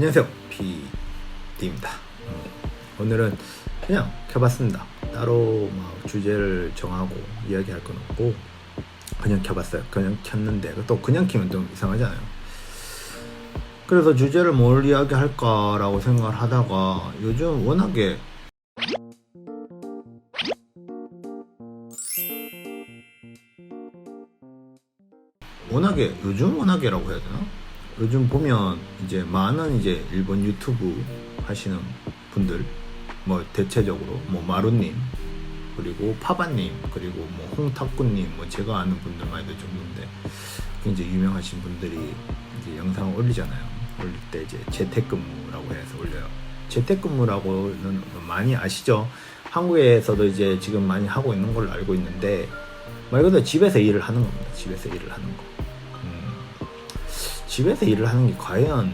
안녕하세요. PD입니다. 오늘은 그냥 켜봤습니다. 따로 막 주제를 정하고 이야기할 건 없고 그냥 켜봤어요. 그냥 켰는데 또 그냥 키면 좀 이상하잖아요? 그래서 주제를 뭘 이야기할까라고 생각을 하다가 요즘 워낙에 워낙에 요즘 워낙에라고 해야 되나? 요즘 보면 이제 많은 이제 일본 유튜브 하시는 분들 뭐 대체적으로 뭐 마루님 그리고 파바님 그리고 뭐 홍탁구님 뭐 제가 아는 분들 많이 될 정도인데 굉장히 유명하신 분들이 이제 영상을 올리잖아요. 올릴 때 이제 재택근무라고 해서 올려요. 재택근무라고는 많이 아시죠? 한국에서도 이제 지금 많이 하고 있는 걸로 알고 있는데 말 그대로 집에서 일을 하는 겁니다. 집에서 일을 하는 거. 음, 집에서 일을 하는 게 과연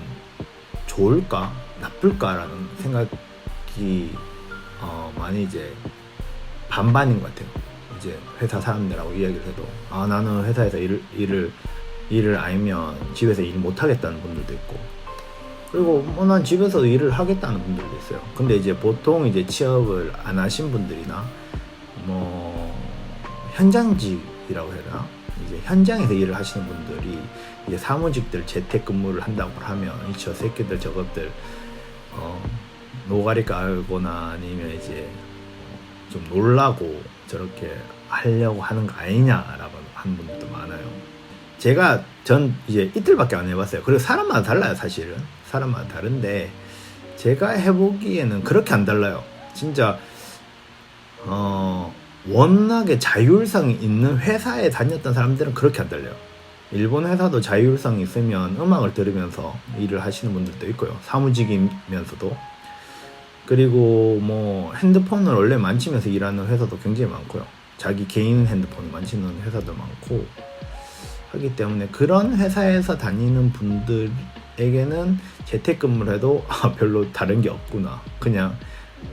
좋을까 나쁠까라는 생각이 어, 많이 이제 반반인 것 같아요. 이제 회사 사람들하고 이야기를 해도 아 나는 회사에서 일을 일을 일을 알면 집에서 일 못 하겠다는 분들도 있고 그리고 뭐 난 집에서 일을 하겠다는 분들도 있어요. 근데 이제 보통 이제 취업을 안 하신 분들이나 뭐 현장직이라고 해야 되나? 이제 현장에서 일을 하시는 분들이 이제 사무직들 재택근무를 한다고 하면 이 저 새끼들 저것들 어, 노가리 깔거나 아니면 이제 어, 좀 놀라고 저렇게 하려고 하는 거 아니냐라고 하는 분들도 많아요. 제가 전 이제 이틀밖에 안 해봤어요. 그리고 사람마다 달라요, 사실은. 사람마다 다른데 제가 해보기에는 그렇게 안 달라요. 진짜 어 워낙에 자율성이 있는 회사에 다녔던 사람들은 그렇게 안 달려요. 일본 회사도 자율성이 있으면 음악을 들으면서 일을 하시는 분들도 있고요. 사무직이면서도. 그리고 뭐 핸드폰을 원래 만지면서 일하는 회사도 굉장히 많고요. 자기 개인 핸드폰을 만지는 회사도 많고 하기 때문에 그런 회사에서 다니는 분들에게는 재택근무를 해도 아, 별로 다른 게 없구나. 그냥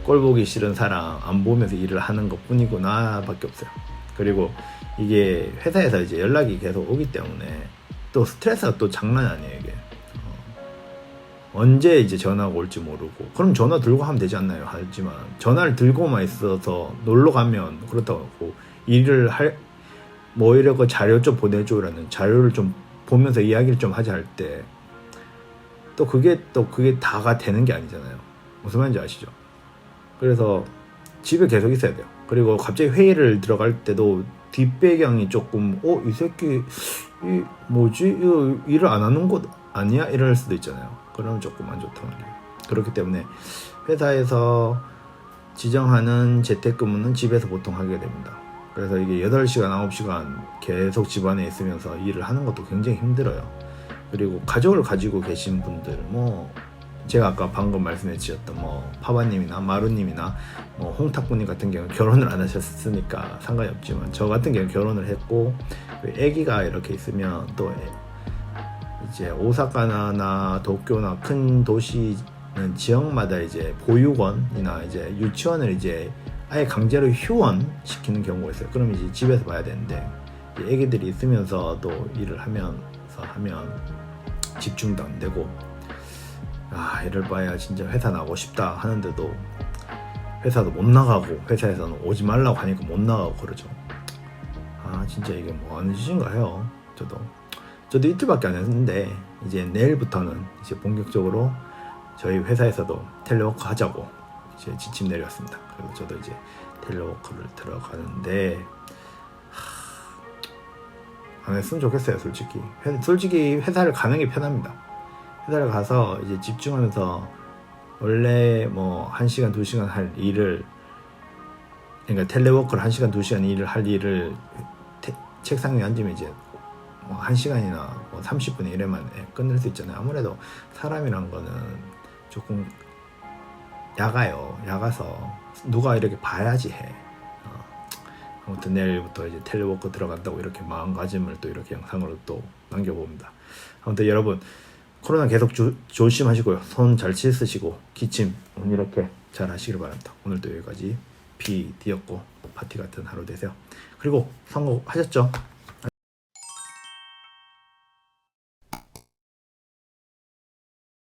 꼴 보기 싫은 사람 안 보면서 일을 하는 것 뿐이구나 밖에 없어요. 그리고 이게 회사에서 이제 연락이 계속 오기 때문에 또 스트레스가 또 장난 아니에요 이게. 어, 언제 이제 전화가 올지 모르고 그럼 전화 들고 하면 되지 않나요? 하지만 전화를 들고만 있어서 놀러 가면 그렇다고 일을 할 뭐 이러고 자료 좀 보내줘라는 자료를 좀 보면서 이야기를 좀 하자 할 때 또 그게 또 그게 다가 되는 게 아니잖아요. 무슨 말인지 아시죠? 그래서 집에 계속 있어야 돼요. 그리고 갑자기 회의를 들어갈 때도 뒷배경이 조금 어 이 새끼 이 뭐지 이거 일을 안 하는 곳 아니야 이럴 수도 있잖아요. 그러면 조금 안 좋단 말이에요. 그렇기 때문에 회사에서 지정하는 재택근무는 집에서 보통 하게 됩니다. 그래서 이게 8시간, 9시간 계속 집안에 있으면서 일을 하는 것도 굉장히 힘들어요. 그리고 가족을 가지고 계신 분들, 뭐, 제가 아까 방금 말씀해 주셨던 뭐, 파바님이나 마루님이나 뭐, 홍탁군님 같은 경우는 결혼을 안 하셨으니까 상관이 없지만, 저 같은 경우는 결혼을 했고, 아기가 이렇게 있으면 또 이제 오사카나 도쿄나 큰 도시는 지역마다 이제 보육원이나 이제 유치원을 이제 아예 강제로 휴원 시키는 경우가 있어요. 그럼 이제 집에서 봐야 되는데 애기들이 있으면서 또 일을 하면서 하면 집중도 안 되고 아 이럴 바야 진짜 회사 나고 싶다 하는데도 회사도 못 나가고 회사에서는 오지 말라고 하니까 못 나가고 그러죠. 아 진짜 이게 뭐 하는 짓인가 해요. 저도 저도 이틀밖에 안 했는데 이제 내일부터는 이제 본격적으로 저희 회사에서도 텔레워크 하자고 이제 지침 내렸습니다. 그리고 저도 이제 텔레워크를 들어가는데 하... 안 했으면 좋겠어요, 솔직히. 회- 솔직히 회사를 가는 게 편합니다. 회사를 가서 이제 집중하면서 원래 뭐 1시간, 2시간 할 일을 그러니까 텔레워크를 1시간, 2시간 일을 할 일을 테- 책상 위에 앉으면 이제 뭐 1시간이나 뭐 30분에 이래만 끝낼 수 있잖아요. 아무래도 사람이란 거는 조금 야가요. 야가서 누가 이렇게 봐야지 해. 어. 아무튼 내일부터 이제 텔레워크 들어간다고 이렇게 마음가짐을 또 이렇게 영상으로 또 남겨봅니다. 아무튼 여러분 코로나 계속 조, 조심하시고요. 손 잘 씻으시고 기침 이렇게 잘 하시길 바랍니다. 오늘도 여기까지 비디었고 파티 같은 하루 되세요. 그리고 선거 하셨죠?